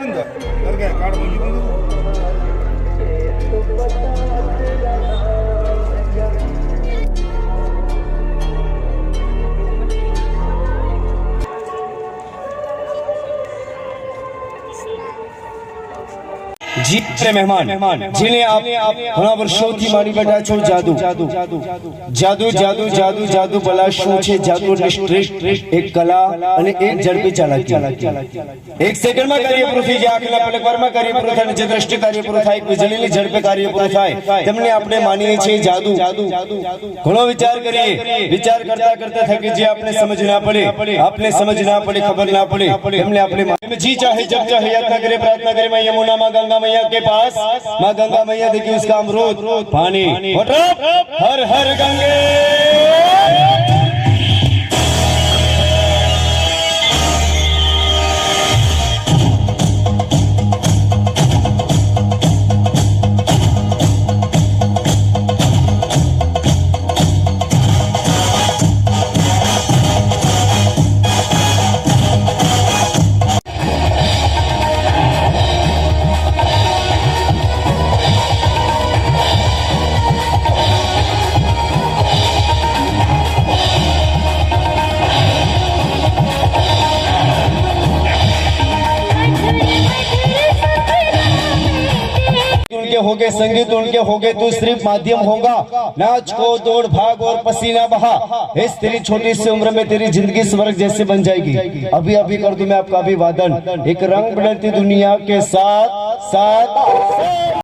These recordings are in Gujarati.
ತಿಂದು ಅವ್ರಿಗೆ ಕಾಡು ಮುಗಿದು જી મહેમાન, જેને આપ ઘણા વર્ષોથી મારી બેઠા છો, જાદુ. જાદુ જાદુ જાદુ જાદુ ભલા શું છે? જાદુ એક કલા અને એક ઝડપી ચાલાકી. એક સેકન્ડમાં કાર્ય પૂરું થઈ જાય, આખલા પલકવારમાં કાર્ય પૂરું થાય જે દ્રષ્ટિ કાર્ય પૂરું થાય વીજળીની ઝડપે કાર્ય પૂરું થાય, તેમને આપણે માનીએ છીએ જાદુ. ઘણો વિચાર કરીએ. વિચાર કરતા કરતા થકી જે આપણે સમજ ના પડે આપણે સમજ ના પડે, ખબર ના પડે એમને આપણે જી ચાહે જબ ચાહે યાદ ના કરે, પ્રાર્થના કરે યમુનામાં, ગંગામાં मैया के पास माँ गंगा मैया देखी उसका अमृत पानी हटो हर हर गंगे उनके होगे, संगीत उनके होगे तो सिर्फ़ माध्यम होगा। नाच को दौड़, भाग और पसीना बहा। इस तेरी छोटी सी उम्र में तेरी ज़िंदगी स्वर्ग जैसे बन जाएगी। अभी अभी कर दू मैं आपका अभिवादन। एक रंग बदलती दुनिया के साथ साथ।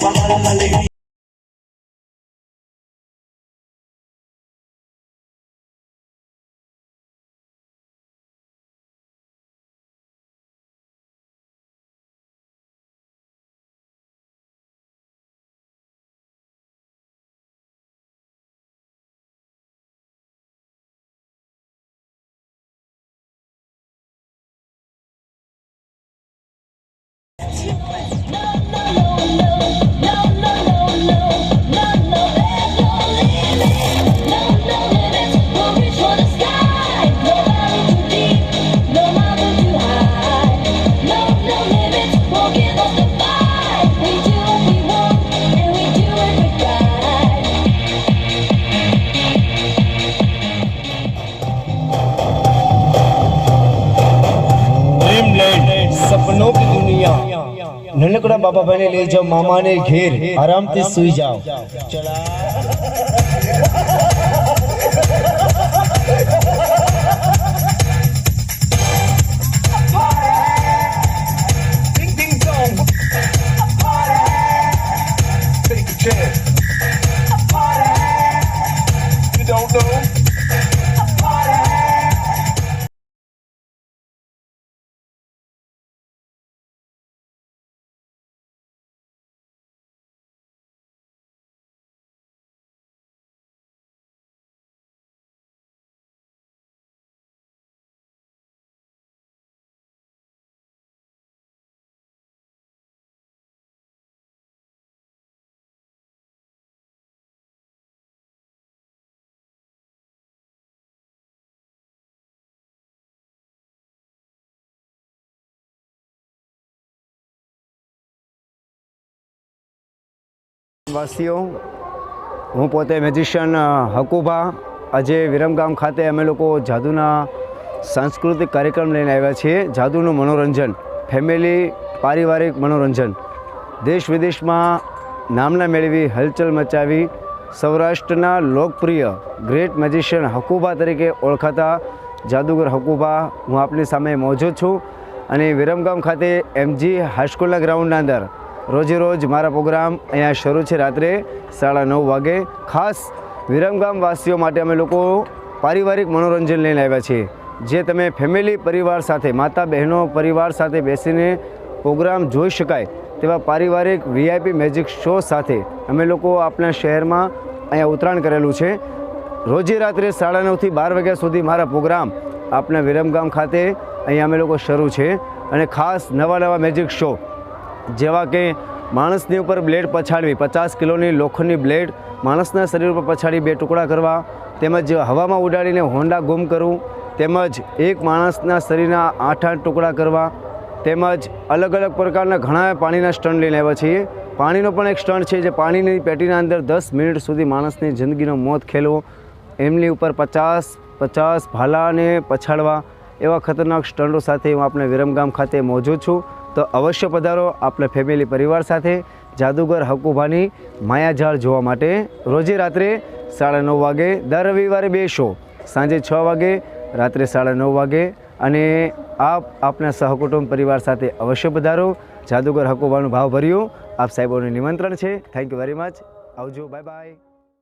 para la alegría. નનકડા બાબાભાઈને લઈ જાઓ મામાને ઘેર. આરામથી સુઈ જાઓ. Ding વાસીઓ, હું પોતે મેજિશિયન હકુભા. આજે વિરમગામ ખાતે અમે લોકો જાદુના સાંસ્કૃતિક કાર્યક્રમ લઈને આવ્યા છીએ. જાદુનું મનોરંજન ફેમિલી પારિવારિક મનોરંજન. દેશ વિદેશમાં નામના મેળવી, હલચલ મચાવી, સૌરાષ્ટ્રના લોકપ્રિય ગ્રેટ મેજિશિયન હકુબા તરીકે ઓળખાતા જાદુગર હકુબા હું આપની સામે મોજો છું. અને વિરમગામ ખાતે એમજી હાઈસ્કૂલના ગ્રાઉન્ડના અંદર રોજે રોજ મારા પ્રોગ્રામ અહીંયા શરૂ છે રાત્રે સાડા નવ વાગે. ખાસ વિરમગામ વાસીઓ માટે અમે લોકો પારિવારિક મનોરંજન લઈને આવ્યા છીએ. જે તમે ફેમિલી પરિવાર સાથે, માતા બહેનો પરિવાર સાથે બેસીને પ્રોગ્રામ જોઈ શકાય તેવા પારિવારિક વીઆઈપી મેજિક શો સાથે અમે લોકો આપણા શહેરમાં અહીંયા ઉતરાણ કરેલું છે. રોજે રાત્રે સાડા નવથી બાર વાગ્યા સુધી મારા પ્રોગ્રામ આપણા વિરમગામ ખાતે અહીંયા અમે લોકો શરૂ છે. અને ખાસ નવા નવા મેજિક શો જેવા કે માણસની ઉપર બ્લેડ પછાડવી, પચાસ કિલોની લોખંડની બ્લેડ માણસના શરીર ઉપર પછાડી બે ટુકડા કરવા, તેમજ હવામાં ઉડાડીને હોન્ડા ગુમ કરવું, તેમજ એક માણસના શરીરના આઠ આઠ ટુકડા કરવા, તેમજ અલગ અલગ પ્રકારના ઘણા પાણીના સ્ટન્ટ લઈને આવ્યા છીએ. પાણીનો પણ એક સ્ટન્ટ છે જે પાણીની પેટીના અંદર દસ મિનિટ સુધી માણસની જિંદગીનો મોત ખેલવો, એમની ઉપર પચાસ પચાસ ભાલાને પછાડવા એવા ખતરનાક સ્ટન્ડો સાથે હું આપણે વિરમગામ ખાતે મોજૂદ છું. તો અવશ્ય પધારો આપણા ફેમિલી પરિવાર સાથે. જાદુગર હકુભાની માયાજાળ જોવા માટે રોજે રાત્રે સાડા નવ વાગે દર રવિવારે બે શો. સાંજે છ વાગે, રાત્રે સાડા નવ વાગે. અને આપ, આપના સહકુટુંબ પરિવાર સાથે અવશ્ય પધારો. જાદુગર હકુભાનું ભાવ ભર્યું. આપ સાહેબોનું નિમંત્રણ છે. થેન્ક યુ વેરી મચ આવજો. Bye bye